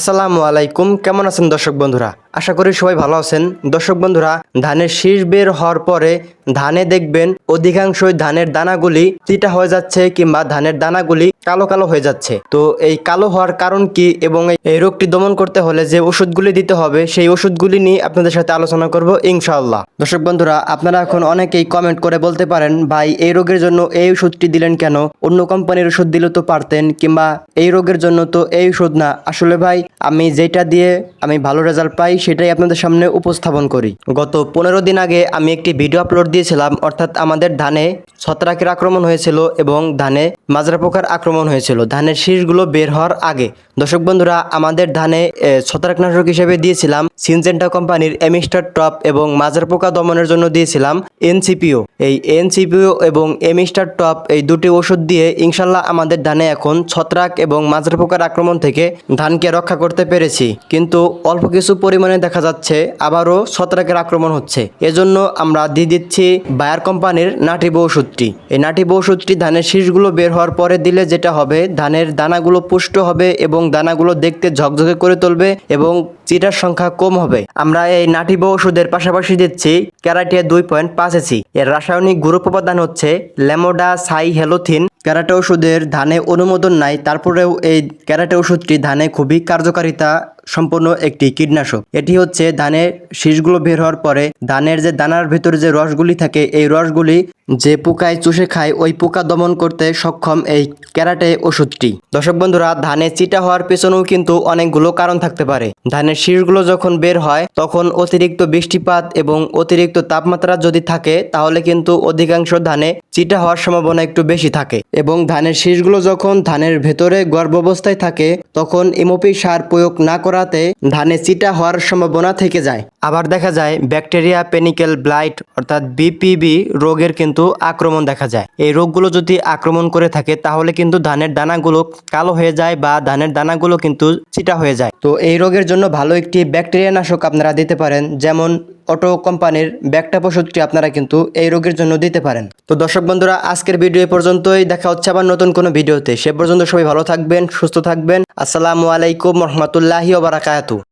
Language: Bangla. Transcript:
আসসালামু আলাইকুম। কেমন আছেন দর্শক বন্ধুরা? আশা করি সবাই ভালো আছেন। দর্শক বন্ধুরা, ধানের শীষ বের হওয়ার পরে ধানে দেখবেন অধিকাংশই ধানের দানাগুলি চিটা হয়ে যাচ্ছে কিংবা ধানের দানাগুলি কালো কালো হয়ে যাচ্ছে। তো এই কালো হওয়ার কারণ কি এবং এই- রোগটি দমন করতে হলে যে ওষুধগুলি দিতে হবে, সেই ওষুধগুলি নিয়ে আপনাদের সাথে আলোচনা করব ইনশাআল্লাহ। দর্শক বন্ধুরা, আপনারা এখন অনেকেই কমেন্ট করে বলতে পারেন, ভাই, এই রোগের জন্য এই ওষুধটি দিলেন কেন? অন্য কোম্পানির ওষুধ দিলে তো পারতেন কিংবা এই রোগের জন্য তো এই ওষুধ না। আসলে ভাই, আমি যেটা দিয়ে আমি ভালো রেজাল্ট পাই, সেটাই আপনাদের সামনে উপস্থাপন করি। গত পনেরো দিন আগে আমি একটি ভিডিও আপলোড দিয়েছিলাম, অর্থাৎ আমাদের ধানে ছত্রাকের আক্রমণ হয়েছিল এবং ধানে মাজরা পোকার আক্রমণ হয়েছিল। ধানের শীষগুলো বের হওয়ার আগে। দর্শক বন্ধুরা, আমাদের ধানে ছত্রাকনাশক হিসেবে দিয়েছিলাম সিনজেন্টা কোম্পানির এমিস্টার টপ এবং মাজরা পোকা দমনের জন্য দিয়েছিলাম এনসিপিও। এই এনসিপিও এবং এমিস্টার টপ এই দুটি ওষুধ দিয়ে ইনশাল্লাহ আমাদের ধানে এখন ছত্রাক এবং মাজরা পোকার আক্রমণ থেকে ধানকে রক্ষা করতে পেরেছি। কিন্তু অল্প কিছু পরিমাণে দেখা যাচ্ছে আবারও ছত্রাকের আক্রমণ হচ্ছে। এজন্য আমরা দিয়ে দিচ্ছি বায়ার কোম্পানির নাটিব ওষুধটি। এই নাটিব ওষুধটি ধানের শীষগুলো বের হওয়ার পরে দিলে যেটা হবে ধানের দানাগুলো পুষ্ট হবে এবং দানাগুলো দেখতে ঝকঝকে করে তুলবে এবং চিটার সংখ্যা কম হবে। আমরা এই নাটিব ওষুধের পাশাপাশি দিচ্ছি ক্যারাটিয়া দুই পয়েন্ট পাঁচ এসি। এর রাসায়নিক গ্রুপ উপাদান হচ্ছে লেমোডা সাই হেলোথিন ক্যারাটে ওষুধের ধানে অনুমোদন নাই, তারপরেও এই ক্যারাটে ওষুধটি ধানে খুবই কার্যকারিতা সম্পূর্ণ একটি কীটনাশক। এটি হচ্ছে ধানের শীষগুলো বের হওয়ার পরে ধানের যে দানার ভিতরে যে রসগুলি থাকে, এই রসগুলি যে পোকায় চুষে খায়, ওই পোকা দমন করতে সক্ষম এই ক্যারাটে ওষুধটি। দর্শক বন্ধুরা, ধানে চিটা হওয়ার পেছনেও কিন্তু অনেকগুলো কারণ থাকতে পারে। ধানের শীষগুলো যখন বের হয়, তখন অতিরিক্ত বৃষ্টিপাত এবং অতিরিক্ত তাপমাত্রা যদি থাকে, তাহলে কিন্তু অধিকাংশ ধানে চিটা হওয়ার সম্ভাবনা একটু বেশি থাকে। এবং ধানের শীষগুলো যখন ধানের ভেতরে গর্ভাবস্থায় থাকে, তখন ইমোপি সার প্রয়োগ না করাতে ধানে চিটা হওয়ার সম্ভাবনা থেকে যায়। আবার দেখা যায়, ব্যাকটেরিয়া পেনিকেল ব্লাইট অর্থাৎ বিপিবি রোগের কিন্তু আক্রমণ দেখা যায়। এই রোগগুলো যদি আক্রমণ করে থাকে, তাহলে কিন্তু ধানের দানাগুলো কালো হয়ে যায় বা ধানের দানাগুলো কিন্তু চিটা হয়ে যায়। তো এই রোগের জন্য ভালো একটি ব্যাকটেরিয়া নাশক আপনারা দিতে পারেন, যেমন অটো কোম্পানির ব্যাকটাপ ওষুধটি আপনারা কিন্তু এই রোগের জন্য দিতে পারেন। তো দর্শক বন্ধুরা, আজকের ভিডিও পর্যন্তই, দেখা হচ্ছে আবার নতুন কোনো ভিডিওতে। সে পর্যন্ত সবাই ভালো থাকবেন, সুস্থ থাকবেন। আসসালামু আলাইকুম রহমতুল্লাহি ওবারাকাতু